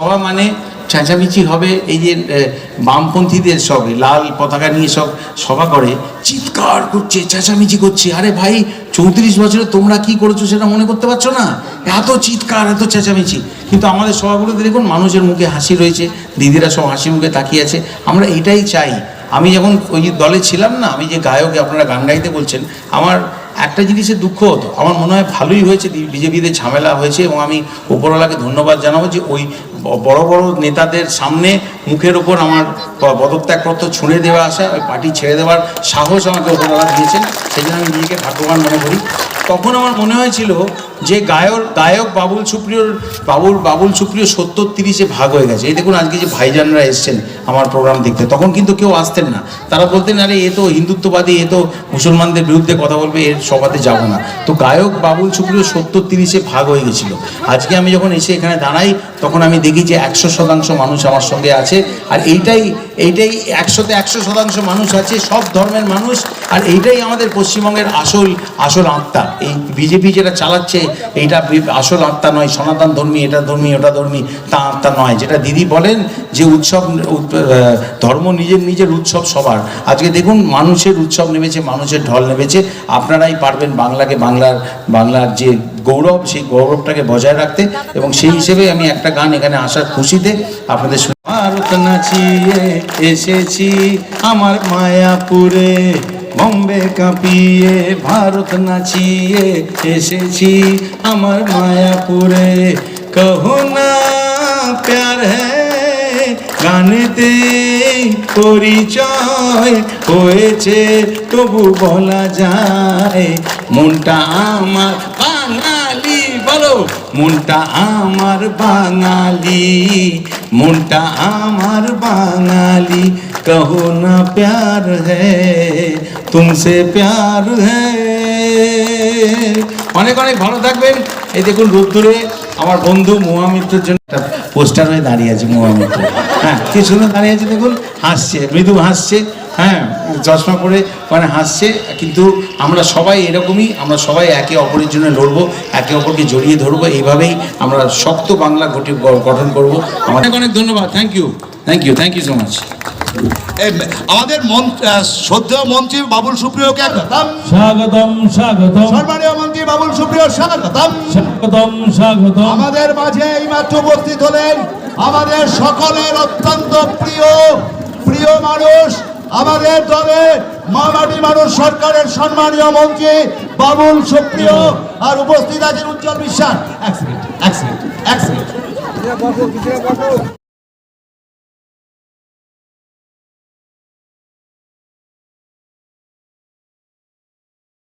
সভা মানে চেঁচামেচি হবে, এই যে বামপন্থীদের সব লাল পতাকা নিয়ে সব সভা করে, চিৎকার করছে, চেঁচামেচি করছে। আরে ভাই, চৌত্রিশ বছরে তোমরা কি করেছ সেটা মনে করতে পারছ না? এত চিৎকার, এত চেঁচামেচি। কিন্তু আমাদের সভাগুলোতে দেখুন, মানুষের মুখে হাসি রয়েছে, দিদিরা সব হাসি মুখে তাকিয়ে আছে। আমরা এটাই চাই। আমি যখন ওই দলে ছিলাম না, আমি যে গায়ক, আপনারা গান গাইতে বলছেন, আমার একটা জিনিসের দুঃখ হতো। আমার মনে হয় ভালোই হয়েছে বিজেপিতে ঝামেলা হয়েছে এবং আমি উপরওয়ালাকে ধন্যবাদ জানাব যে ওই বড় বড় নেতাদের সামনে মুখের ওপর আমার পদত্যাগপত্র ছুঁড়ে দেওয়া আসা, ওই পার্টি ছেড়ে দেওয়ার সাহস আমাকে উপরওয়ালা দিয়েছেন সেই জন্য আমি নিজেকে ভাগ্যবান মনে করি। তখন আমার মনে হয়েছিল যে গায়ক গায়ক বাবুল সুপ্রিয়র বাবুল বাবুল সুপ্রিয় সত্তর তিরিশে ভাগ হয়ে গেছে। এই দেখুন আজকে যে ভাইজানরা এসছেন আমার প্রোগ্রাম দেখতে, তখন কিন্তু কেউ আসতেন না। তারা বলতেন, আরে, এ তো হিন্দুত্ববাদী, এ তো মুসলমানদের বিরুদ্ধে কথা বলবে, এর সভাতে যাব না। তো গায়ক বাবুল সুপ্রিয় সত্তর তিরিশে ভাগ হয়ে গেছিল। আজকে আমি যখন এসে এখানে দাঁড়াই, তখন আমি দেখি যে একশো শতাংশ মানুষ আমার সঙ্গে আছে। আর এইটাই এইটাই একশোতে একশো শতাংশ মানুষ আছে, সব ধর্মের মানুষ, আর এইটাই আমাদের পশ্চিমবঙ্গের আসল আসল আত্মা। এই বিজেপি যেটা চালাচ্ছে, এইটা আসল আত্মা নয়, সনাতন ধর্মী, এটা ধর্মী, ওটা ধর্মী, তা আত্মা নয়। যেটা দিদি বলেন যে উৎসব ধর্ম নিজের নিজের উৎসব সবার। আজকে দেখুন, মানুষের উৎসব নেমেছে, মানুষের ঢল নেমেছে। আপনারাই পারবেন বাংলাকে, বাংলার বাংলার যে গৌরব, সেই গৌরবটাকে বজায় রাখতে। এবং সেই হিসেবে আমি একটা গান এখানে আসার খুশিতে আপনাদের ভারত নাচিয়ে এসেছি আমার মায়াপুরে। বম্বে কাঁপিয়ে ভারত নাচিয়ে এসেছি আমার মায়াপুরে। কহো না, প্যার হ্যাঁ গানেতে পরিচয় হয়েছে, তবু বলা যায়, মনটা আমার বলো। মনটা আমার বাঙালি, মনটা আমার বাঙালি। কহো না প্যার তুমসে প্যার অনেক অনেক ভালো থাকবেন। এই দেখুন রোদ্দুরে আমার বন্ধু মহামিত্রের জন্য একটা পোস্টার হয়ে দাঁড়িয়ে আছে মহামিত্র। হ্যাঁ কি সুন্দর দাঁড়িয়ে আছে দেখুন, হাসছে, মৃদু হাসছে। হ্যাঁ। চশমা পরে মানে হাসছে কিন্তু আমরা সবাই এরকমই আমরা সবাই একে অপরের জন্য লড়বো একে অপরকে জড়িয়ে ধরবো এইভাবেই আমরা শক্ত বাংলা গঠি গঠন করব। অনেক অনেক ধন্যবাদ thank you thank you thank you so much আমাদের মন- শ্রদ্ধেয় মন্ত্রী বাবুল সুপ্রিয়কে একদম স্বাগতম স্বাগতম। সম্মানীয় মন্ত্রী বাবুল সুপ্রিয় স্বাগতম। স্বাগতম স্বাগতম। আমাদের মাঝে এইমাত্র উপস্থিত হলেন আমাদের সকলের অত্যন্ত প্রিয় প্রিয় মানুষ আমাদের দলে মামাটি মানুষ সরকারের সম্মানীয় মন্ত্রী, বাবুল, সুপ্রিয়, আর উপস্থিত আছেন উজ্জ্বল বিশ্বাস। এক সেকেন্ড এক সেকেন্ড এক সেকেন্ড